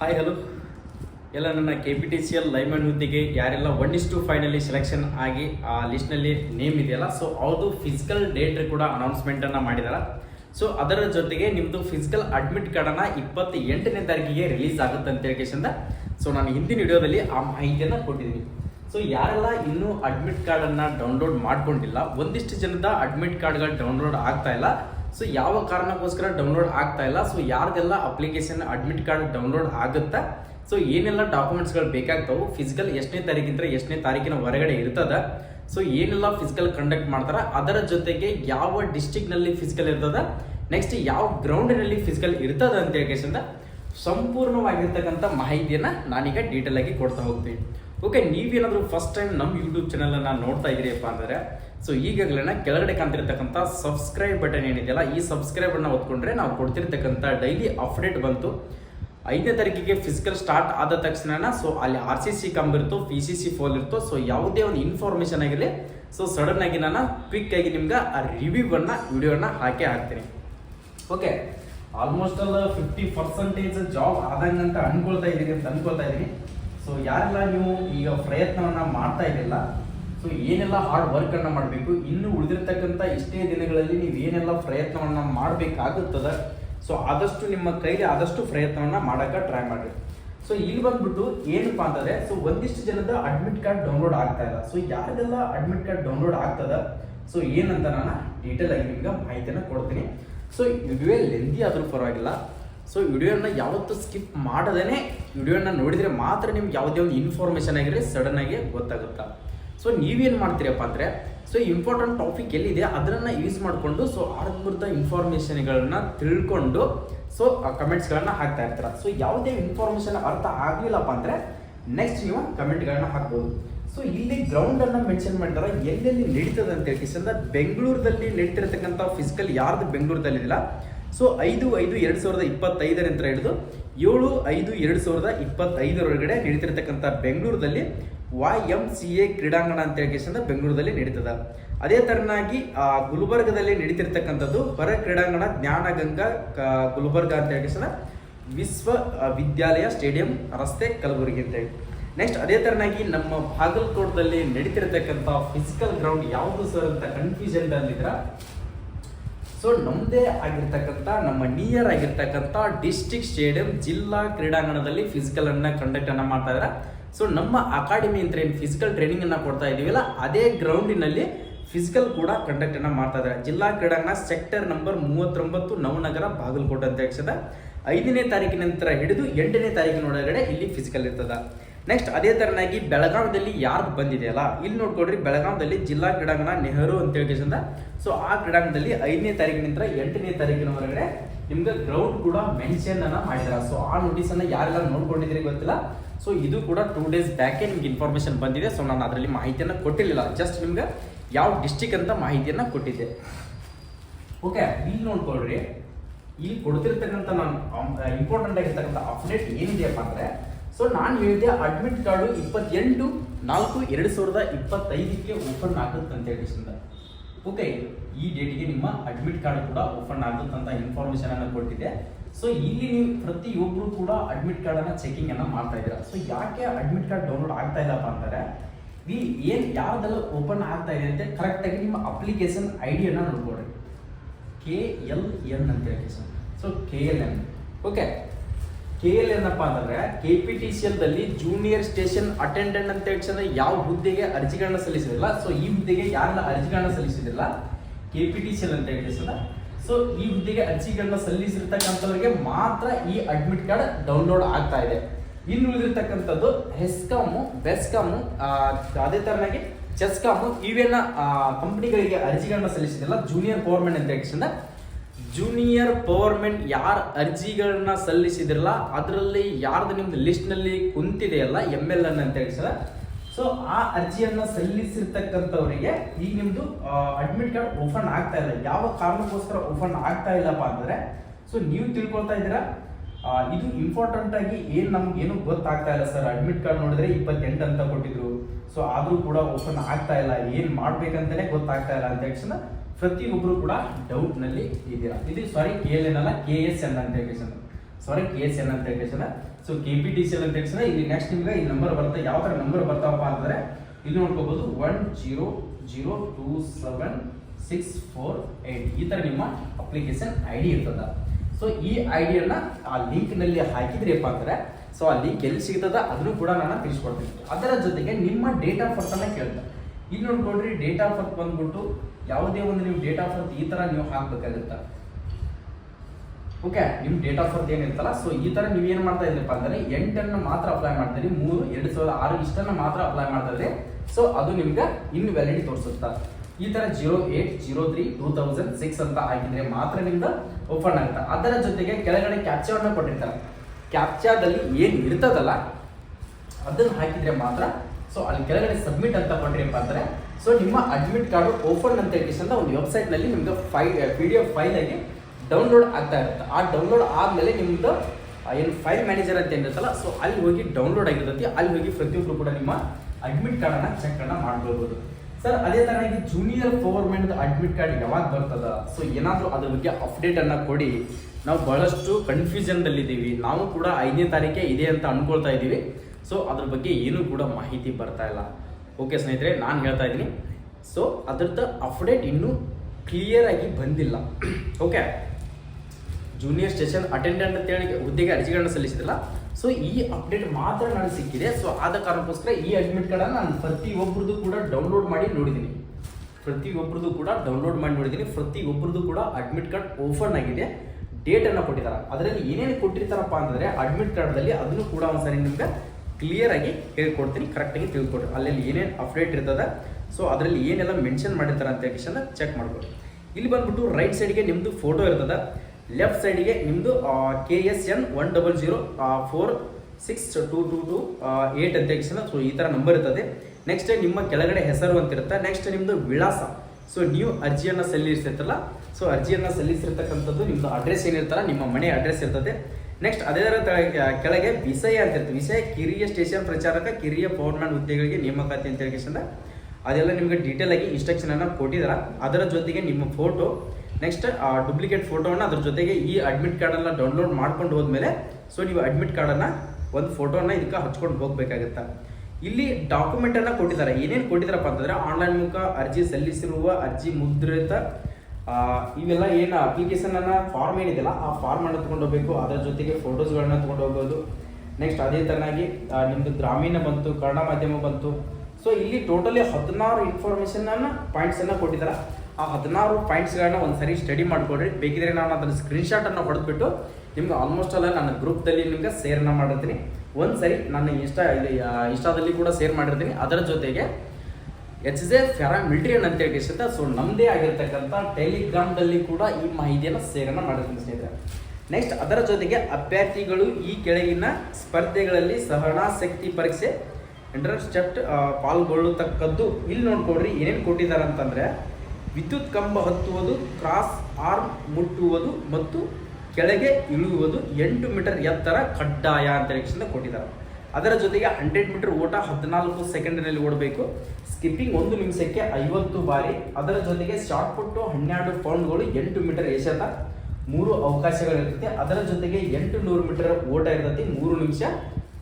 Hi hello ಎಲ್ಲ ನನ್ನ K P T C L lineman ಹುದ್ದೆಗೆ ಯಾರೆಲ್ಲ one is to finally selection ಆಗಿ ಆ ಲಿಸ್ಟ್ನಲ್ಲಿ ನೇಮ್ ಇದೆಯಲ್ಲ ಸೊ ಅವ್ರದ್ದು ಫಿಸಿಕಲ್ ಡೇಟ್ ಕೂಡ ಅನೌನ್ಸ್ಮೆಂಟನ್ನು ಮಾಡಿದಾರ. ಸೊ ಅದರ ಜೊತೆಗೆ ನಿಮ್ಮದು ಫಿಸಿಕಲ್ ಅಡ್ಮಿಟ್ ಕಾರ್ಡನ್ನು ಇಪ್ಪತ್ತ ಎಂಟನೇ ತಾರೀಕಿಗೆ ರಿಲೀಸ್ ಆಗುತ್ತೆ ಅಂತ ಹೇಳಿಕೆಸಿಂದ ಸೊ ನಾನು ಹಿಂದಿನ ವಿಡಿಯೋದಲ್ಲಿ ಆ ಮಾಹಿತಿಯನ್ನು ಕೊಟ್ಟಿದ್ದೀನಿ. ಸೊ ಯಾರೆಲ್ಲ ಇನ್ನೂ ಅಡ್ಮಿಟ್ ಕಾರ್ಡನ್ನು ಡೌನ್ಲೋಡ್ ಮಾಡ್ಕೊಂಡಿಲ್ಲ, ಒಂದಿಷ್ಟು ಜನದ ಅಡ್ಮಿಟ್ ಕಾರ್ಡ್ಗಳು ಡೌನ್ಲೋಡ್ ಆಗ್ತಾ ಇಲ್ಲ. ಸೊ ಯಾವ ಕಾರಣಕ್ಕೋಸ್ಕರ ಡೌನ್ಲೋಡ್ ಆಗ್ತಾ ಇಲ್ಲ? ಸೊ ಯಾರ್ದೆಲ್ಲ ಅಪ್ಲಿಕೇಶನ್ ಅಡ್ಮಿಟ್ ಕಾರ್ಡ್ ಡೌನ್ಲೋಡ್ ಆಗುತ್ತಾ? ಸೊ ಏನೆಲ್ಲ ಡಾಕ್ಯುಮೆಂಟ್ಸ್ಗಳು ಬೇಕಾಗ್ತಾವೆ? ಫಿಸಿಕಲ್ ಎಷ್ಟನೇ ತಾರೀಕಿಂದ ಎಷ್ಟನೇ ತಾರೀಕಿನ ಹೊರಗಡೆ ಇರ್ತದ? ಸೊ ಏನೆಲ್ಲ ಫಿಸಿಕಲ್ ಕಂಡಕ್ಟ್ ಮಾಡ್ತಾರ? ಅದರ ಜೊತೆಗೆ ಯಾವ ಡಿಸ್ಟಿಕ್ನಲ್ಲಿ ಫಿಸಿಕಲ್ ಇರ್ತದ? ನೆಕ್ಸ್ಟ್ ಯಾವ ಗ್ರೌಂಡಿನಲ್ಲಿ ಫಿಸಿಕಲ್ ಇರ್ತದ ಅಂತ ಹೇಳಿಕೆಸಿಂದ ಸಂಪೂರ್ಣವಾಗಿರ್ತಕ್ಕಂಥ ಮಾಹಿತಿಯನ್ನ ನಾನೀಗ ಡೀಟೇಲ್ ಆಗಿ ಕೊಡ್ತಾ ಹೋಗ್ತೀನಿ. ಓಕೆ ನೀವೇನಾದರೂ ಫಸ್ಟ್ ಟೈಮ್ ನಮ್ಮ ಯೂಟ್ಯೂಬ್ ಚಾನಲನ್ನು ನೋಡ್ತಾ ಇದ್ದೀರಿಯಪ್ಪ ಅಂದರೆ ಸೊ ಈಗಾಗಲೇ ಕೆಳಗಡೆ ಕಾಣ್ತಿರ್ತಕ್ಕಂಥ ಸಬ್ಸ್ಕ್ರೈಬ್ ಬಟನ್ ಏನಿದೆಯಲ್ಲ, ಈ ಸಬ್ಸ್ಕ್ರೈಬ್ ಅನ್ನು ಒತ್ಕೊಂಡ್ರೆ ನಾವು ಕೊಡ್ತಿರ್ತಕ್ಕಂಥ ಡೈಲಿ ಅಪ್ಡೇಟ್ ಬಂತು. ಐದನೇ ತಾರೀಕಿಗೆ ಫಿಸಿಕಲ್ ಸ್ಟಾರ್ಟ್ ಆದ ತಕ್ಷಣ ಸೊ ಅಲ್ಲಿ ಆರ್ ಸಿ ಸಿ ಕಂಬ್ ಇರ್ತು ಪಿ ಸಿ ಸಿ ಫೋಲ್ ಇರ್ತು ಸೊ ಯಾವುದೇ ಒಂದು ಇನ್ಫಾರ್ಮೇಷನ್ ಆಗಿರಲಿ ಸೊ ಸಡನ್ ಆಗಿ ನಾನು ಕ್ವಿಕ್ ಆಗಿ ನಿಮ್ಗೆ ಆ ರಿವ್ಯೂವನ್ನು ವಿಡಿಯೋನ ಹಾಕಿ ಹಾಕ್ತೀನಿ. ಓಕೆ ಆಲ್ಮೋಸ್ಟ್ ಅಲ್ಲ ಫಿಫ್ಟಿ ಪರ್ಸೆಂಟೇಜ್ ಜಾಬ್ ಆದಂಗೆ ಅಂತ ಅನ್ಕೊಳ್ತಾ ಇದ್ದೀನಿ ಅಂತ ಅನ್ಕೊಳ್ತಾ ಇದ್ದೀನಿ ಸೊ ಯಾರೆಲ್ಲ ನೀವು ಈಗ ಪ್ರಯತ್ನವನ್ನು ಮಾಡ್ತಾ ಇದ್ದಿಲ್ಲ ಸೊ ಏನೆಲ್ಲ ಹಾರ್ಡ್ ವರ್ಕ್ ಅನ್ನ ಮಾಡಬೇಕು? ಇನ್ನು ಉಳಿದಿರ್ತಕ್ಕಂಥ ಇಷ್ಟೇ ದಿನಗಳಲ್ಲಿ ನೀವು ಏನೆಲ್ಲ ಪ್ರಯತ್ನವನ್ನು ಮಾಡಬೇಕಾಗುತ್ತದ? ಸೊ ಆದಷ್ಟು ನಿಮ್ಮ ಕೈಲಿ ಆದಷ್ಟು ಪ್ರಯತ್ನವನ್ನು ಮಾಡೋಕೆ ಟ್ರೈ ಮಾಡಿ ಸೊ ಇಲ್ಲಿ ಬಂದ್ಬಿಟ್ಟು ಏನಪ್ಪಾ ಅಂತಂದ್ರೆ ಸೊ ಒಂದಿಷ್ಟು ಜನದ ಅಡ್ಮಿಟ್ ಕಾರ್ಡ್ ಡೌನ್ಲೋಡ್ ಆಗ್ತಾ ಇಲ್ಲ. ಸೊ ಯಾರಿಗೆಲ್ಲ ಅಡ್ಮಿಟ್ ಕಾರ್ಡ್ ಡೌನ್ಲೋಡ್ ಆಗ್ತದ? ಸೊ ಏನಂತ ನಾನು ಡೀಟೇಲ್ ಆಗಿ ನಿಮ್ಗೆ ಮಾಹಿತಿಯನ್ನು ಕೊಡ್ತೀನಿ. ಸೊ ವಿಡಿಯೋ ಲೆಂದಿ ಆದರೂ ಪರವಾಗಿಲ್ಲ. ಸೊ ವಿಡಿಯೋನ ಯಾವತ್ತೂ ಸ್ಕಿಪ್ ಮಾಡದೇನೆ. ವಿಡಿಯೋನ ನೋಡಿದ್ರೆ ಮಾತ್ರ ನಿಮ್ಗೆ ಯಾವುದೇ ಒಂದು ಇನ್ಫಾರ್ಮೇಷನ್ ಆಗಿರಲಿ ಸಡನ್ ಆಗಿ ಗೊತ್ತಾಗುತ್ತಾ? ಸೊ ನೀವೇನು ಮಾಡ್ತೀರಪ್ಪ ಅಂದರೆ ಸೊ ಇಂಪಾರ್ಟೆಂಟ್ ಟಾಪಿಕ್ ಎಲ್ಲಿದೆ, ಅದನ್ನು ಯೂಸ್ ಮಾಡಿಕೊಂಡು ಸೊ ಅರ್ಧಬರ್ಧ ಇನ್ಫಾರ್ಮೇಷನ್ಗಳನ್ನ ತಿಳ್ಕೊಂಡು ಸೊ ಕಮೆಂಟ್ಸ್ಗಳನ್ನ ಹಾಕ್ತಾ ಇರ್ತಾರೆ. ಸೊ ಯಾವುದೇ ಇನ್ಫಾರ್ಮೇಷನ್ ಅರ್ಥ ಆಗಲಿಲ್ಲಪ್ಪ ಅಂದರೆ ನೆಕ್ಸ್ಟ್ ನೀವು ಕಮೆಂಟ್ಗಳನ್ನ ಹಾಕ್ಬೋದು. ಸೊ ಇಲ್ಲಿ ಗ್ರೌಂಡ್ ಅನ್ನ ಮೆನ್ಷನ್ ಮಾಡಿದಾರೆ, ಎಲ್ಲೆಲ್ಲಿ ನಡೀತದೆ ಅಂತ ಹೇಳಿ ಅಂದ್ರೆ ಬೆಂಗಳೂರಲ್ಲಿ ನಡೀತಿರ್ತಕ್ಕಂಥ ಫಿಸಿಕಲ್ ಯಾರ್ದು ಬೆಂಗಳೂರದಲ್ಲಿಲ್ಲ ಸೊ ಐದು ಐದು, ಎರಡು ಸಾವಿರದ ಇಪ್ಪತ್ತೈದರಿಂದ ಹಿಡಿದು, ಏಳು, ಐದು, ಎರಡು ಸಾವಿರದ ಇಪ್ಪತ್ತೈದರೊಳಗಡೆ ನಡೀತಿರ್ತಕ್ಕಂಥ ಬೆಂಗಳೂರಲ್ಲಿ ವೈ ಎಂ ಸಿ ಎ ಕ್ರೀಡಾಂಗಣ ಅಂತ ಹೇಳಿ ಚಂದ ಬೆಂಗಳೂರದಲ್ಲಿ ನಡೀತದ. ಅದೇ ತರನಾಗಿ ಗುಲ್ಬರ್ಗದಲ್ಲಿ ನಡೀತಿರ್ತಕ್ಕಂಥದ್ದು ಹೊರ ಕ್ರೀಡಾಂಗಣ ಜ್ಞಾನಗಂಗಾ ಗುಲ್ಬರ್ಗ ಅಂತ ಹೇಳಿ ವಿಶ್ವ ವಿದ್ಯಾಲಯ ಸ್ಟೇಡಿಯಂ ರಸ್ತೆ ಕಲಬುರಗಿ ಅಂತ ಹೇಳಿ. ನೆಕ್ಸ್ಟ್ ಅದೇ ತರನಾಗಿ ನಮ್ಮ ಬಾಗಲಕೋಟದಲ್ಲಿ ನಡೀತಿರ್ತಕ್ಕಂಥ ಫಿಸಿಕಲ್ ಗ್ರೌಂಡ್ ಯಾವುದು ಸರ್ ಅಂತ ಕನ್ಫ್ಯೂಷನ್ ಅಲ್ಲಿದ್ರ ಸೊ ನಮ್ಮದೇ ಆಗಿರ್ತಕ್ಕಂಥ, ನಮ್ಮ ನಿಯರ್ ಆಗಿರ್ತಕ್ಕಂಥ ಡಿಸ್ಟಿಕ್ ಸ್ಟೇಡಿಯಂ ಜಿಲ್ಲಾ ಕ್ರೀಡಾಂಗಣದಲ್ಲಿ ಫಿಸಿಕಲ್ ಅನ್ನ ಕಂಡಕ್ಟ್ ಅನ್ನ ಮಾಡ್ತಾ ಇದ್ದಾರೆ ಸೊ ನಮ್ಮ ಅಕಾಡೆಮಿ ಅಂತ ಏನು ಫಿಸಿಕಲ್ ಟ್ರೈನಿಂಗ್ ಅನ್ನ ಕೊಡ್ತಾ ಇದೀವಲ್ಲ ಅದೇ ಗ್ರೌಂಡಿನಲ್ಲಿ ಫಿಸಿಕಲ್ ಕೂಡ ಕಂಡಕ್ಟ್ ಅನ್ನ ಮಾಡ್ತಾ ಇದ್ದಾರೆ ಜಿಲ್ಲಾ ಕ್ರೀಡಾಂಗಣ ಸೆಕ್ಟರ್ ನಂಬರ್ ಮೂವತ್ತೊಂಬತ್ತು ನವನಗರ ಬಾಗಲಕೋಟೆ ಹೇಳ್ಸದ. ಐದನೇ ತಾರೀಕಿನ ನಂತರ ಹಿಡಿದು ಎಂಟನೇ ತಾರೀಕಿನೊಳಗಡೆ ಇಲ್ಲಿ ಫಿಸಿಕಲ್ ಇರ್ತದ. ನೆಕ್ಸ್ಟ್ ಅದೇ ತರನಾಗಿ ಬೆಳಗಾವದಲ್ಲಿ ಯಾರ್ದು ಬಂದಿದೆಯಲ್ಲ ಇಲ್ಲಿ ನೋಡ್ಕೊಡ್ರಿ ಬೆಳಗಾವದಲ್ಲಿ ಜಿಲ್ಲಾ ಕ್ರೀಡಾಂಗಣ ನೆಹರು ಅಂತ ಹೇಳ್ಕೇಸಿಂದ ಸೊ ಆ ಕ್ರೀಡಾಂಗಣದಲ್ಲಿ ಐದನೇ ತಾರೀಕಿನಿಂದ ಎಂಟನೇ ತಾರೀಕಿನವರೆಗೆ ನಿಮ್ಗೆ ಗ್ರೌಂಡ್ ಕೂಡ ಮೆನ್ಷನ್ ಅನ್ನ ಮಾಡಿದಾರೆ. ಸೊ ಆ ನೋಟಿಸ್ ಅನ್ನ ಯಾರೆಲ್ಲ ನೋಡ್ಕೊಂಡಿದ್ದೀರಿ ಗೊತ್ತಿಲ್ಲ. ಸೊ ಇದು ಕೂಡ ಟೂ ಡೇಸ್ ಬ್ಯಾಕೆ ನಿಮ್ಗೆ ಇನ್ಫಾರ್ಮೇಶನ್ ಬಂದಿದೆ. ಸೊ ನಾನು ಅದರಲ್ಲಿ ಮಾಹಿತಿಯನ್ನು ಕೊಟ್ಟಿರಲಿಲ್ಲ. ಜಸ್ಟ್ ನಿಮ್ಗೆ ಯಾವ ಡಿಸ್ಟಿಕ್ ಅಂತ ಮಾಹಿತಿಯನ್ನು ಕೊಟ್ಟಿದ್ದೆ. ಓಕೆ ಇಲ್ಲಿ ನೋಡ್ಕೊಳ್ರಿ. ಇಲ್ಲಿ ಕೊಡ್ತಿರ್ತಕ್ಕಂಥ ನಾನು ಇಂಪಾರ್ಟೆಂಟ್ ಆಗಿರ್ತಕ್ಕಂಥ ಅಪ್ಡೇಟ್ ಏನಿದೆಯಪ್ಪ ಅಂದ್ರೆ ಸೊ ನಾನು ಹೇಳಿದೆ ಅಡ್ಮಿಟ್ ಕಾರ್ಡು ಇಪ್ಪತ್ತೆಂಟು ನಾಲ್ಕು ಎರಡು ಸಾವಿರದ ಇಪ್ಪತ್ತೈದಕ್ಕೆ ಓಪನ್ ಆಗುತ್ತೆ ಅಂತ ಹೇಳಿ ಸಂದ. ಓಕೆ ಈ ಡೇಟಿಗೆ ನಿಮ್ಮ ಅಡ್ಮಿಟ್ ಕಾರ್ಡ್ ಕೂಡ ಓಪನ್ ಆಗುತ್ತೆ ಅಂತ ಇನ್ಫಾರ್ಮೇಶನ್ ಅನ್ನು ಕೊಟ್ಟಿದೆ ಸೊ ಇಲ್ಲಿ ನೀವು ಪ್ರತಿಯೊಬ್ಬರು ಕೂಡ ಅಡ್ಮಿಟ್ ಕಾರ್ಡನ್ನು ಚೆಕಿಂಗ್ ಅನ್ನು ಮಾಡ್ತಾ ಇದ್ದೀರಾ. ಸೊ ಯಾಕೆ ಅಡ್ಮಿಟ್ ಕಾರ್ಡ್ ಡೌನ್ಲೋಡ್ ಆಗ್ತಾ ಇಲ್ಲಪ್ಪ ಅಂತಾರೆ ವಿ ಏನ್ ಯಾವ್ದೆಲ್ಲ ಓಪನ್ ಆಗ್ತಾ ಇದೆ ಅಂತ ಕರೆಕ್ಟಾಗಿ ನಿಮ್ಮ ಅಪ್ಲಿಕೇಶನ್ ಐ ಡಿಯನ್ನು ನೋಡ್ಕೊಡ್ರಿ ಕೆ ಎಲ್ ಎನ್ ಅಂತ ಹೇಳಿ so K L N okay K L ಏನಪ್ಪ ಅಂತಂದ್ರೆ ಕೆ ಪಿ ಟಿ ಸಿ ಎಲ್ದಲ್ಲಿ ಜೂನಿಯರ್ ಸ್ಟೇಷನ್ ಅಟೆಂಡೆಂಟ್ ಅಂತ ಹೇಳಿದ್ರೆ ಯಾವ ಹುದ್ದೆಗೆ ಅರ್ಜಿಗಳನ್ನ ಸಲ್ಲಿಸಿದಿಲ್ಲ. ಸೊ ಈ ಹುದ್ದೆಗೆ ಯಾರೆಲ್ಲ ಅರ್ಜಿಗಳನ್ನ ಸಲ್ಲಿಸಿದಿಲ್ಲ? K P T C L ಅಂತ ಹೇಳಿ ಸೊ ಈ ಹುದ್ದೆಗೆ ಅರ್ಜಿಗಳನ್ನ ಸಲ್ಲಿಸಿರ್ತಕ್ಕಂಥವ್ರಿಗೆ ಮಾತ್ರ ಈ ಅಡ್ಮಿಟ್ ಕಾರ್ಡ್ ಡೌನ್ಲೋಡ್ ಆಗ್ತಾ ಇದೆ. ಇನ್ನು ಉಳಿದಿರ್ತಕ್ಕಂಥದ್ದು ಹೆಸ್ಕಾಮು ಬೆಸ್ಕಾಮು ಅದೇ ತರನಾಗಿ ಚೆಸ್ಕಾಮು ಇವೆಲ್ಲ ಕಂಪ್ನಿಗಳಿಗೆ ಅರ್ಜಿಗಳನ್ನ ಸಲ್ಲಿಸಿದಿಲ್ಲ. ಜೂನಿಯರ್ ಗೌರ್ಮೆಂಟ್ ಅಂತ ಹೇಳಿ ಜೂನಿಯರ್ ಪವರ್ಮೆಂಟ್ ಯಾರ ಅರ್ಜಿಗಳನ್ನ ಸಲ್ಲಿಸಿದ್ರಲ್ಲ, ಅದರಲ್ಲಿ ಯಾರ್ದು ನಿಮ್ದು ಲಿಸ್ಟ್ನಲ್ಲಿ ಕುಂತಿದೆಯಲ್ಲ ಎಂ ಎಲ್ ಎನ್ ಅಂತ ಹೇಳಿ ಸರ್. ಸೊ ಆ ಅರ್ಜಿಯನ್ನ ಸಲ್ಲಿಸಿರ್ತಕ್ಕಂಥವರಿಗೆ ಈಗ ನಿಮ್ದು ಅಡ್ಮಿಟ್ ಕಾರ್ಡ್ ಓಪನ್ ಆಗ್ತಾ ಇಲ್ಲ. ಯಾವ ಕಾರಣಕ್ಕೋಸ್ಕರ ಓಪನ್ ಆಗ್ತಾ ಇಲ್ಲಪ್ಪ ಅಂದ್ರೆ ಸೊ ನೀವು ತಿಳ್ಕೊಳ್ತಾ ಇದ್ದೀರಾ? ಇದು ಇಂಪಾರ್ಟೆಂಟ್ ಆಗಿ ಏನ್ ನಮ್ಗೆ ಏನು ಗೊತ್ತಾಗ್ತಾ ಇಲ್ಲ ಸರ್. ಅಡ್ಮಿಟ್ ಕಾರ್ಡ್ ನೋಡಿದ್ರೆ ಇಪ್ಪತ್ತೆಂಟು ಅಂತ ಕೊಟ್ಟಿದ್ರು. ಸೊ ಆದ್ರೂ ಕೂಡ ಓಪನ್ ಆಗ್ತಾ ಇಲ್ಲ. ಏನ್ ಮಾಡ್ಬೇಕಂತಾನೆ ಗೊತ್ತಾಗ್ತಾ ಇಲ್ಲ ಅಂತ ತಕ್ಷಣ ಪ್ರತಿಯೊಬ್ಬರು ಕೂಡ ಡೌಟ್ನಲ್ಲಿ ಇದ್ದೀರಾ? ಇದು ಸಾರಿ ಕೆ ಎಲ್ ಎನ್ ಅಲ್ಲ ಕೆ ಎಸ್ ಎನ್ ಅಂತ ತಕ್ಷಣ ಸಾರಿ ಕೆ ಎಸ್ ಎನ್ ಅಂತ ತಕ್ಷಣ so K P T C L ಅಂತ ತಕ್ಷಣ ಇಲ್ಲಿ ನೆಕ್ಸ್ಟ್ ನಿಮ್ಗೆ ಈ ನಂಬರ್ ಬರ್ತಾ ಯಾವ ತರ ನಂಬರ್ ಬರ್ತಾವಪ್ಪ ಅಂತಂದ್ರೆ ಇಲ್ಲಿ ನೋಡ್ಕೋಬಹುದು one zero zero two seven six four eight ಈ ತರ ನಿಮ್ಮ ಅಪ್ಲಿಕೇಶನ್ ಐ ಡಿ ಇರ್ತದ. ಸೊ ಈ ಐಡಿಯನ್ನ ಡಿಯನ್ನ ಆ ಲಿಂಕ್ನಲ್ಲಿ ಹಾಕಿದ್ರಿಪ್ಪ ಅಂದ್ರೆ ಸೊ ಆ ಲಿಂಕ್ ಎಲ್ಲಿ ಸಿಗ್ತದ ಅದನ್ನು ಕೂಡ ನಾನು ತಿಳಿಸ್ಕೊಡ್ತೀನಿ. ಅದರ ಜೊತೆಗೆ ನಿಮ್ಮ ಡೇಟ್ ಆಫ್ ಬರ್ತ್ ಅನ್ನ ಕೇಳ್ತಾರೆ ಇಲ್ಲಿ ನೋಡ್ಕೊಡ್ರಿ ಡೇಟ್ ಆಫ್ ಬರ್ತ್ ಬಂದ್ಬಿಟ್ಟು ಯಾವುದೇ ಒಂದು ನೀವು ಡೇಟ್ ಆಫ್ ಬರ್ತ್ ಈ ತರ ನೀವು ಹಾಕ್ಬೇಕಾಗುತ್ತೆ? ಓಕೆ ನಿಮ್ಮ ಡೇಟ್ ಆಫ್ ಬರ್ತ್ ಏನಿರ್ತಲ್ಲ ಸೊ ಈ ತರ ನೀವು ಏನ್ ಮಾಡ್ತಾ ಇದ್ರಪ್ಪ ಅಂದ್ರೆ, ಎಂಟನ್ನ ಮಾತ್ರ ಅಪ್ಲೈ ಮಾಡ್ತೀರಿ, ಮೂರು, ಎರಡು ಸಾವಿರದ ಆರು ಇಷ್ಟನ್ನ ಮಾತ್ರ ಅಪ್ಲೈ ಮಾಡ್ತಾ ಇದ್ರಿ ಸೊ ಅದು ನಿಮ್ಗೆ ಇನ್ ವ್ಯಾಲಿಡಿ ತೋರಿಸುತ್ತಾ. ಈ ತರ zero eight, zero three, two thousand six ಅಂತ ಹಾಕಿದ್ರೆ ಮಾತ್ರ ನಿಮ್ದು ಓಪನ್ ಆಗುತ್ತೆ. ಅದರ ಜೊತೆಗೆ ಕೆಳಗಡೆ ಕ್ಯಾಪ್ಚಾವನ್ನ ಕೊಟ್ಟಿರ್ತಾರೆ. ಕ್ಯಾಪ್ಚಾದಲ್ಲಿ ಏನ್ ಇರ್ತದಲ್ಲ, ಅದನ್ನ ಹಾಕಿದ್ರೆ ಮಾತ್ರ ಸೊ ಅಲ್ಲಿ ಕೆಳಗಡೆ ಸಬ್ಮಿಟ್ ಅಂತ ಕೊಟ್ಟಿರಪ್ಪ ಅಂದ್ರೆ ಸೊ ನಿಮ್ಮ ಅಡ್ಮಿಟ್ ಕಾರ್ಡ್ ಓಪನ್ ಅಂತ ಹೇಳಿಸಿಂದ ಒಂದು ವೆಬ್ಸೈಟ್ನಲ್ಲಿ ನಿಮ್ದು ಫೈ ಪಿ ಡಿ ಎಫ್ ಫೈಲ್ ಆಗಿ ಡೌನ್ಲೋಡ್ ಆಗ್ತಾ ಇರುತ್ತೆ. ಆ ಡೌನ್ಲೋಡ್ ಆದ್ಮೇಲೆ ನಿಮ್ದು ಏನು ಫೈಲ್ ಮ್ಯಾನೇಜರ್ ಅಂತ ಏನಿರುತ್ತಲ್ಲ ಸೊ ಅಲ್ಲಿ ಹೋಗಿ ಡೌನ್ಲೋಡ್ ಆಗಿರ್ತೈತಿ. ಅಲ್ಲಿ ಹೋಗಿ ಪ್ರತಿಯೊಬ್ಬರು ಕೂಡ ನಿಮ್ಮ ಅಡ್ಮಿಟ್ ಕಾರ್ಡ್ ಅನ್ನ ಮಾಡ್ಕೊಳ್ಬಹುದು ಸರ್ ಅದೇ ತರನಾಗಿ ಜೂನಿಯರ್ ಗವರ್ಮೆಂಟ್ ಅಡ್ಮಿಟ್ ಕಾರ್ಡ್ ಯಾವಾಗ ಬರ್ತದ? ಸೊ ಏನಾದರೂ ಅದ್ರ ಬಗ್ಗೆ ಅಪ್ಡೇಟ್ ಅನ್ನ ಕೊಡಿ. ನಾವು ಬಹಳಷ್ಟು ಕನ್ಫ್ಯೂಷನ್ ದಲ್ಲಿದ್ದೀವಿ. ನಾವು ಕೂಡ ಐದನೇ ತಾರೀಕೆ ಇದೆ ಅಂತ ಅನ್ಕೊಳ್ತಾ ಇದ್ದೀವಿ. ಸೊ ಅದ್ರ ಬಗ್ಗೆ ಏನೂ ಕೂಡ ಮಾಹಿತಿ ಬರ್ತಾ ಇಲ್ಲ. ಓಕೆ ಸ್ನೇಹಿತರೆ, ನಾನು ಹೇಳ್ತಾ ಇದ್ದೀನಿ. ಸೊ ಅದ್ರದ್ದು ಅಪ್ಡೇಟ್ ಇನ್ನೂ ಕ್ಲಿಯರ್ ಆಗಿ ಬಂದಿಲ್ಲ. ಓಕೆ ಜೂನಿಯರ್ ಸ್ಟೇಷನ್ ಅಟೆಂಡೆಂಟ್ ಅಂತೇಳಿ ಹುದ್ದೆಗೆ ಅರ್ಜಿಗಳನ್ನ ಸಲ್ಲಿಸಿದ್ರಲ್ಲ ಸೊ ಈ ಅಪ್ಡೇಟ್ ಮಾತ್ರ ನನಗೆ ಸಿಕ್ಕಿದೆ. ಸೊ ಆದ ಕಾರಣಕ್ಕೋಸ್ಕರ ಈ ಅಡ್ಮಿಟ್ ಕಾರ್ಡನ್ನು ನಾನು ಪ್ರತಿಯೊಬ್ಬರದ್ದು ಕೂಡ ಡೌನ್ಲೋಡ್ ಮಾಡಿ ನೋಡಿದ್ದೀನಿ ಪ್ರತಿಯೊಬ್ಬರದ್ದು ಕೂಡ ಡೌನ್ಲೋಡ್ ಮಾಡಿ ನೋಡಿದ್ದೀನಿ ಪ್ರತಿಯೊಬ್ಬರದ್ದು ಕೂಡ ಅಡ್ಮಿಟ್ ಕಾರ್ಡ್ ಓಪನ್ ಆಗಿದೆ. ಡೇಟನ್ನು ಕೊಟ್ಟಿದ್ದಾರೆ ಅದರಲ್ಲಿ ಏನೇನು ಕೊಟ್ಟಿರ್ತಾರಪ್ಪ ಅಂತಂದ್ರೆ ಅಡ್ಮಿಟ್ ಕಾರ್ಡ್ದಲ್ಲಿ ಅದನ್ನು ಕೂಡ ಒಂದ್ಸರಿ ನಿಮಗೆ ಕ್ಲಿಯರ್ ಆಗಿ ಹೇಳ್ಕೊಡ್ತೀನಿ. ಕರೆಕ್ಟಾಗಿ ತಿಳ್ಕೊಡ್ರಿ. ಅಲ್ಲಲ್ಲಿ ಏನೇನು ಅಪ್ಡೇಟ್ ಇರ್ತದೆ. ಸೊ ಅದರಲ್ಲಿ ಏನೆಲ್ಲ ಮೆನ್ಷನ್ ಮಾಡಿರ್ತಾರೆ ಅಂತ ಚೆಕ್ ಮಾಡ್ಕೊಳ್ಳಿ ಇಲ್ಲಿ ಬಂದ್ಬಿಟ್ಟು ರೈಟ್ ಸೈಡ್ಗೆ ನಿಮ್ಮದು ಫೋಟೋ ಇರ್ತದೆ. ಲೆಫ್ಟ್ ಸೈಡಿಗೆ ನಿಮ್ಮದು K S N one double zero four six two two two eight ಅಂತ ಹೇಳಿ ಸೊ ಈ ಥರ ನಂಬರ್ ಇರ್ತದೆ. ನೆಕ್ಸ್ಟ್ ನಿಮ್ಮ ಕೆಳಗಡೆ ಹೆಸರು ಅಂತ ಇರುತ್ತೆ. ನೆಕ್ಸ್ಟ್ ನಿಮ್ಮದು ವಿಳಾಸ. ಸೊ ನೀವು ಅರ್ಜಿಯನ್ನು ಸಲ್ಲಿಸಿರ್ತಲ್ಲ ಸೊ ಅರ್ಜಿಯನ್ನು ಸಲ್ಲಿಸಿರ್ತಕ್ಕಂಥದ್ದು ನಿಮ್ಮದು ಅಡ್ರೆಸ್ ಏನಿರ್ತಲ್ಲ ನಿಮ್ಮ ಮನೆ ಅಡ್ರೆಸ್ ಇರ್ತದೆ. ನೆಕ್ಸ್ಟ್ ಅದೇ ಥರ ಕೆಳಗೆ ವಿಷಯ ಅಂತ ಇರ್ತದೆ. ವಿಷಯ, ಕಿರಿಯ ಸ್ಟೇಷನ್ ಪ್ರಚಾರಕ, ಕಿರಿಯ ಪೌರ್ಮ್ಯಾನ್ ಹುದ್ದೆಗಳಿಗೆ ನೇಮಕಾತಿ ಅಂತ ಅದೆಲ್ಲ ನಿಮಗೆ ಡೀಟೇಲ್ ಆಗಿ ಇನ್ಸ್ಟ್ರಕ್ಷನ್ ಅನ್ನ ಕೊಟ್ಟಿದ್ದಾರೆ ಅದರ ಜೊತೆಗೆ ನಿಮ್ಮ ಫೋಟೋ ನೆಕ್ಸ್ಟ್ ಆ ಡೂಪ್ಲಿಕೇಟ್ ಫೋಟೋನ ಅದ್ರ ಜೊತೆಗೆ ಈ ಅಡ್ಮಿಟ್ ಕಾರ್ಡನ್ನ ಡೌನ್ಲೋಡ್ ಮಾಡ್ಕೊಂಡು ಹೋದ್ಮೇಲೆ ಸೊ ನೀವು ಅಡ್ಮಿಟ್ ಕಾರ್ಡನ್ನು ಒಂದು ಫೋಟೋನ ಇದಕ್ಕೆ ಹಚ್ಕೊಂಡು ಹೋಗ್ಬೇಕಾಗತ್ತೆ? ಇಲ್ಲಿ ಡಾಕ್ಯುಮೆಂಟನ್ನು ಕೊಟ್ಟಿದ್ದಾರೆ. ಏನೇನು ಕೊಟ್ಟಿದ್ದಾರಪ್ಪ ಅಂತಂದ್ರೆ ಆನ್ಲೈನ್ ಮೂಲಕ ಅರ್ಜಿ ಸಲ್ಲಿಸಿರುವ ಅರ್ಜಿ ಮುದ್ರಿತ ಇವೆಲ್ಲ ಏನು ಅಪ್ಲಿಕೇಶನ್ ಅನ್ನ ಫಾರ್ಮ್ ಏನಿದೆಯಲ್ಲ, ಆ ಫಾರ್ಮ್ ಅನ್ನ ತಗೊಂಡು ಹೋಗ್ಬೇಕು. ಅದರ ಜೊತೆಗೆ ಫೋಟೋಸ್ಗಳನ್ನ ತಗೊಂಡು ಹೋಗ್ಬೋದು. ನೆಕ್ಸ್ಟ್ ಅದೇ ತರನಾಗಿ ನಿಮ್ಮದು ಗ್ರಾಮೀಣ ಬಂತು, ಕನ್ನಡ ಮಾಧ್ಯಮ ಬಂತು. ಸೊ ಇಲ್ಲಿ ಟೋಟಲಿ ಹದಿನಾರು ಇನ್ಫಾರ್ಮೇಶನ್ ಪಾಯಿಂಟ್ಸನ್ನು ಕೊಟ್ಟಿದ್ದಾರೆ. ಆ ಹದಿನಾರು ಪಾಯಿಂಟ್ಸ್ಗಳನ್ನ ಒಂದು ಸರಿ ಸ್ಟಡಿ ಮಾಡಿಕೊಡ್ರಿ ಬೇಕಿದ್ರೆ ನಾನು ಅದನ್ನು ಸ್ಕ್ರೀನ್ಶಾಟನ್ನು ಹೊಡೆದ್ಬಿಟ್ಟು ನಿಮ್ಗೆ ಆಲ್ಮೋಸ್ಟ್ ಅಲ್ಲ ನನ್ನ ಗ್ರೂಪ್ದಲ್ಲಿ ನಿಮ್ಗೆ ಶೇರ್ನ ಮಾಡಿರ್ತೀನಿ. ಒಂದ್ಸರಿ ನನ್ನ ಇನ್ಸ್ಟಾ ಇಲ್ಲಿ ಇನ್ಸ್ಟಾದಲ್ಲಿ ಕೂಡ ಶೇರ್ ಮಾಡಿರ್ತೀನಿ. ಅದರ ಜೊತೆಗೆ ಎಚ್ ಎಸ್ ಎ ಫೆರಾ ಮಿಲಿಟರಿ ಅಂತ ಹೇಳಿ ಸೊ ನಮ್ಮದೇ ಆಗಿರ್ತಕ್ಕಂಥ ಟೆಲಿಗ್ರಾಮ್ದಲ್ಲಿ ಕೂಡ ಈ ಮಾಹಿತಿಯನ್ನು ಶೇರನ್ನು ಮಾಡಿರ್ತೀನಿ ಸ್ನೇಹಿತರೆ. ನೆಕ್ಸ್ಟ್ ಅದರ ಜೊತೆಗೆ ಅಭ್ಯರ್ಥಿಗಳು ಈ ಕೆಳಗಿನ ಸ್ಪರ್ಧೆಗಳಲ್ಲಿ ಸಹನಾಸಕ್ತಿ ಪರೀಕ್ಷೆ ಎಂಟ್ರೆನ್ಸ್ ಟೆಸ್ಟ್ ಪಾಲ್ಗೊಳ್ಳತಕ್ಕದ್ದು. ಇಲ್ಲಿ ನೋಡ್ಕೊಡ್ರಿ ಏನೇನು ಕೊಟ್ಟಿದ್ದಾರೆ ಅಂತಂದ್ರೆ ವಿದ್ಯುತ್ ಕಂಬ ಹತ್ತುವುದು, ಕ್ರಾಸ್ ಆರ್ಮ್ ಮುಟ್ಟುವುದು ಮತ್ತು ಕೆಳಗೆ ಇಳಿಯುವುದು ಎಂಟು ಮೀಟರ್ ಎತ್ತರ ಕಡ್ಡಾಯ ಅಂತ ಹೇಳಿ ಕೊಟ್ಟಿದ್ದಾರೆ. ಅದರ ಜೊತೆಗೆ ಹಂಡ್ರೆಡ್ ಮೀಟರ್ ಓಟ ಹದಿನಾಲ್ಕು ಸೆಕೆಂಡ್ನಲ್ಲಿ ಓಡಬೇಕು. ಸ್ಕಿಪ್ಪಿಂಗ್ ಒಂದು ನಿಮಿಷಕ್ಕೆ ಐವತ್ತು ಬಾರಿ. ಅದರ ಜೊತೆಗೆ ಶಾರ್ಟ್ ಪುಟ್ಟು ಹನ್ನೆರಡು ಪೌಂಡ್ಗಳು ಎಂಟು ಮೀಟರ್ ಎಸೆತ ಮೂರು ಅವಕಾಶಗಳಿರ್ತದೆ. ಅದರ ಜೊತೆಗೆ ಎಂಟು ನೂರು ಮೀಟರ್ ಓಟ ಇರ್ತದೆ. ಮೂರು ನಿಮಿಷ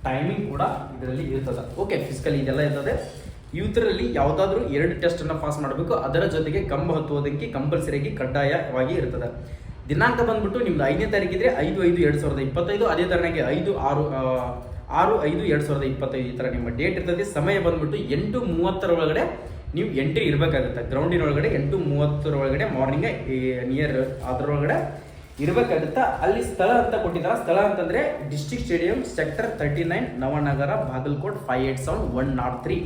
ಟೈಮಿಂಗ್ ಕೂಡ ಇದರಲ್ಲಿ ಇರ್ತದೆ. ಓಕೆ ಫಿಸಿಕಲ್ ಇದೆಲ್ಲ ಇರ್ತದೆ. ಇವತ್ತರಲ್ಲಿ ಯಾವುದಾದ್ರೂ ಎರಡು ಟೆಸ್ಟ್ ಅನ್ನ ಪಾಸ್ ಮಾಡಬೇಕು. ಅದರ ಜೊತೆಗೆ ಕಂಬ ಹತ್ತುವುದಕ್ಕೆ ಕಂಪಲ್ಸರಿಯಾಗಿ ಕಡ್ಡಾಯವಾಗಿ ಇರ್ತದೆ ದಿನಾಂಕ ಬಂದ್ಬಿಟ್ಟು ನಿಮ್ದು ಐದನೇ ತಾರೀಕಿದ್ರೆ ಐದು ಐದು ಎರಡು ಸಾವಿರದ ಇಪ್ಪತ್ತೈದು, ಅದೇ ತರನಾಗಿ ಐದು ಆರು ಆರು ಐದು ಎರಡು ಸಾವಿರದ ಇಪ್ಪತ್ತೈದು ಈ ಥರ ನಿಮ್ಮ ಡೇಟ್ ಇರ್ತದೆ. ಸಮಯ ಬಂದ್ಬಿಟ್ಟು ಎಂಟು ಮೂವತ್ತರ ಒಳಗಡೆ ನೀವು ಎಂಟ್ರಿ ಇರಬೇಕಾಗುತ್ತೆ. ಗ್ರೌಂಡಿನ ಒಳಗಡೆ ಎಂಟು ಮೂವತ್ತರ ಒಳಗಡೆ ಮಾರ್ನಿಂಗ್ ನಿಯರ್ ಅದರೊಳಗಡೆ ಇರಬೇಕಾಗುತ್ತಾ. ಅಲ್ಲಿ ಸ್ಥಳ ಅಂತ ಕೊಟ್ಟಿದ್ದಾರೆ ಸ್ಥಳ ಅಂತಂದ್ರೆ district stadium sector thirty nine Navanagar, Bagalkot five eight seven one nought three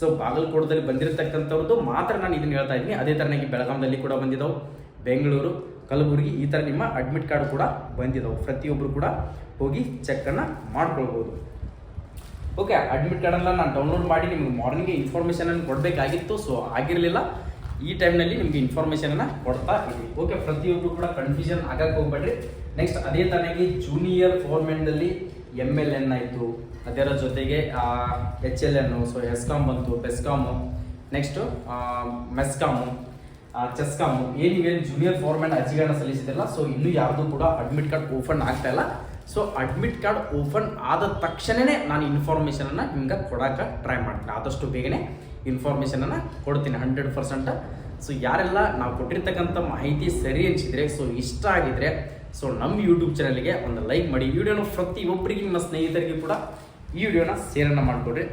so ಬಾಗಲಕೋಟದಲ್ಲಿ ಬಂದಿರತಕ್ಕಂಥವ್ರದ್ದು ಮಾತ್ರ ನಾನು ಇದನ್ನು ಹೇಳ್ತಾ ಇದ್ದೀನಿ. ಅದೇ ಥರನಾಗಿ ಬೆಳಗಾವಿಯಲ್ಲಿ ಕೂಡ ಬಂದಿದ್ದವು ಬೆಂಗಳೂರು, ಕಲಬುರಗಿ, ಈ ಥರ ನಿಮ್ಮ ಅಡ್ಮಿಟ್ ಕಾರ್ಡ್ ಕೂಡ ಬಂದಿದ್ದವು ಪ್ರತಿಯೊಬ್ಬರು ಕೂಡ ಹೋಗಿ ಚೆಕ್ಕನ್ನು ಮಾಡ್ಕೊಳ್ಬೋದು. ಓಕೆ ಅಡ್ಮಿಟ್ ಕಾರ್ಡನ್ನು ನಾನು ಡೌನ್ಲೋಡ್ ಮಾಡಿ ನಿಮಗೆ ಮಾರ್ನಿಂಗ್ ಇನ್ಫಾರ್ಮೇಷನ್ ಅನ್ನು ಕೊಡಬೇಕಾಗಿತ್ತು. ಸೊ ಆಗಿರಲಿಲ್ಲ. ಈ ಟೈಮ್ನಲ್ಲಿ ನಿಮಗೆ ಇನ್ಫಾರ್ಮೇಷನ್ ಅನ್ನ ಕೊಡ್ತಾ ಇದ್ದೀವಿ ಓಕೆ ಪ್ರತಿಯೊಬ್ಬರು ಕೂಡ ಕನ್ಫ್ಯೂಷನ್ ಆಗಕ್ಕೆ ಹೋಗ್ಬೇಡ್ರಿ. ನೆಕ್ಸ್ಟ್ ಅದೇ ತರನಾಗಿ ಜೂನಿಯರ್ ಫೋರ್ಮೆಂಟ್ನಲ್ಲಿ ಎಂ ಎಲ್ ಎನ್ ಆಯಿತು. ಅದರ ಜೊತೆಗೆ H L N so ESCOM ಬಂತು ಬೆಸ್ಕಾಮು ನೆಕ್ಸ್ಟು ಮೆಸ್ಕಾಮು ಚೆಸ್ಕಾಮು ಏನು ಜೂನಿಯರ್ ಫಾರ್ಮೆಂಟ್ ಅರ್ಜಿಗಳನ್ನ ಸಲ್ಲಿಸಿದಿಲ್ಲ ಸೊ ಇನ್ನೂ ಯಾರ್ದು ಕೂಡ ಅಡ್ಮಿಟ್ ಕಾರ್ಡ್ ಓಪನ್ ಆಗ್ತಾ ಇಲ್ಲ. ಸೊ ಅಡ್ಮಿಟ್ ಕಾರ್ಡ್ ಓಪನ್ ಆದ ತಕ್ಷಣವೇ ನಾನು ಇನ್ಫಾರ್ಮೇಷನನ್ನು ನಿಮ್ಗೆ ಕೊಡೋಕೆ ಟ್ರೈ ಮಾಡ್ತೀನಿ. ಆದಷ್ಟು ಬೇಗನೆ ಇನ್ಫಾರ್ಮೇಷನನ್ನು ಕೊಡ್ತೀನಿ ಹಂಡ್ರೆಡ್ ಪರ್ಸೆಂಟ್ ಸೊ ಯಾರೆಲ್ಲ ನಾವು ಕೊಟ್ಟಿರ್ತಕ್ಕಂಥ ಮಾಹಿತಿ ಸರಿ ಅನಿಸಿದ್ರೆ ಸೊ ಇಷ್ಟ ಆಗಿದ್ರೆ ಸೊ ನಮ್ಮ ಯೂಟ್ಯೂಬ್ ಚಾನಲ್ಗೆ ಒಂದು ಲೈಕ್ ಮಾಡಿ. ವಿಡಿಯೋನ ವಿಡಿಯೋನ ಪ್ರತಿಯೊಬ್ಬರಿಗೆ ನಿಮ್ಮ ಸ್ನೇಹಿತರಿಗೆ ಕೂಡ ಈ ವಿಡಿಯೋನ ಸೇರನ್ನು ಮಾಡಿಕೊಡ್ರಿ.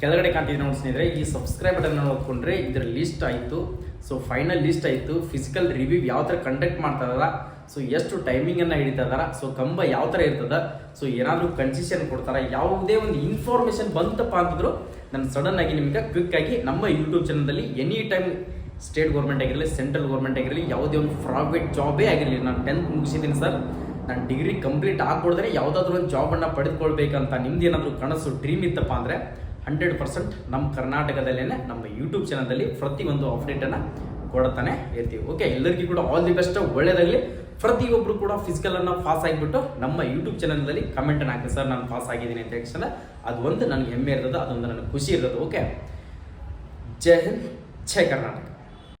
ಕೆಳಗಡೆ ಕಾಣ್ತಿದ್ರೆ ನೋಡಿ ಸ್ನೇಹಿತರೆ, ಈ ಸಬ್ಸ್ಕ್ರೈಬ್ ಬಟನ್ ನೋಡ್ಕೊಂಡ್ರೆ ಇದರ ಲಿಸ್ಟ್ ಆಯಿತು. ಸೊ ಫೈನಲ್ ಲಿಸ್ಟ್ ಆಯಿತು. ಫಿಸಿಕಲ್ ರಿವ್ಯೂ ಯಾವ ಥರ ಕಂಡಕ್ಟ್ ಮಾಡ್ತಾ ಇದಾರ. ಸೊ ಎಷ್ಟು ಟೈಮಿಂಗನ್ನು ಹಿಡಿತಾ ಇದಾರ. ಸೊ ಕಂಬ ಯಾವ ಥರ ಇರ್ತದ. ಸೊ ಏನಾದರೂ ಕನ್ಸಿಷನ್ ಕೊಡ್ತಾರ. ಯಾವುದೇ ಒಂದು ಇನ್ಫಾರ್ಮೇಷನ್ ಬಂತಪ್ಪ ಅಂತಂದ್ರು, ನಾನು ಸಡನ್ ಆಗಿ ನಿಮಗೆ ಕ್ವಿಕ್ ಆಗಿ ನಮ್ಮ ಯೂಟ್ಯೂಬ್ ಚಾನಲ್ದಲ್ಲಿ ಎನಿ ಟೈಮ್ ಸ್ಟೇಟ್ ಗೌರ್ಮೆಂಟ್ ಆಗಿರಲಿ, ಸೆಂಟ್ರಲ್ ಗೌರ್ಮೆಂಟ್ ಆಗಿರಲಿ, ಯಾವುದೇ ಒಂದು ಪ್ರಾವೇಟ್ ಜಾಬೇ ಆಗಿರಲಿ. ನಾನು ಟೆಂತ್ ಮುಗಿಸಿದ್ದೀನಿ ಸರ್ ನಾನು ಡಿಗ್ರಿ ಕಂಪ್ಲೀಟ್ ಆಗ್ಬಿಡಿದ್ರೆ ಯಾವುದಾದ್ರೂ ಒಂದು ಜಾಬನ್ನು ಪಡೆದುಕೊಳ್ಬೇಕಂತ ನಿಮ್ದು ಏನಾದರೂ ಕನಸು ಡ್ರೀಮ್ ಇತ್ತಪ್ಪ ಅಂದರೆ ಹಂಡ್ರೆಡ್ ಪರ್ಸೆಂಟ್ ನಮ್ಮ ಕರ್ನಾಟಕದಲ್ಲೇ ನಮ್ಮ ಯೂಟ್ಯೂಬ್ ಚಾನಲ್ದಲ್ಲಿ ಪ್ರತಿಯೊಂದು ಅಪ್ಡೇಟನ್ನು ಕೊಡ್ತಾನೆ ಇರ್ತೀವಿ. ಓಕೆ ಎಲ್ಲರಿಗೂ ಕೂಡ ಆಲ್ ದಿ ಬೆಸ್ಟ್ ಒಳ್ಳೇದಾಗಲಿ. ಪ್ರತಿಯೊಬ್ಬರು ಕೂಡ ಫಿಸಿಕಲನ್ನು ಪಾಸ್ ಆಗಿಬಿಟ್ಟು ನಮ್ಮ ಯೂಟ್ಯೂಬ್ ಚಾನಲ್ನಲ್ಲಿ ಕಮೆಂಟನ್ನು ಹಾಕಿ. ಸರ್ ನಾನು ಪಾಸ್ ಆಗಿದ್ದೀನಿ ಅಂತ ತಕ್ಷಣ ಅದು ಒಂದು ನನಗೆ ಹೆಮ್ಮೆ ಇರ್ತದೆ, ಅದೊಂದು ನನಗೆ ಖುಷಿ ಇರ್ತದೆ. ಓಕೆ ಜೈ ಹಿಂದ್ ಜಯ ಕರ್ನಾಟಕ.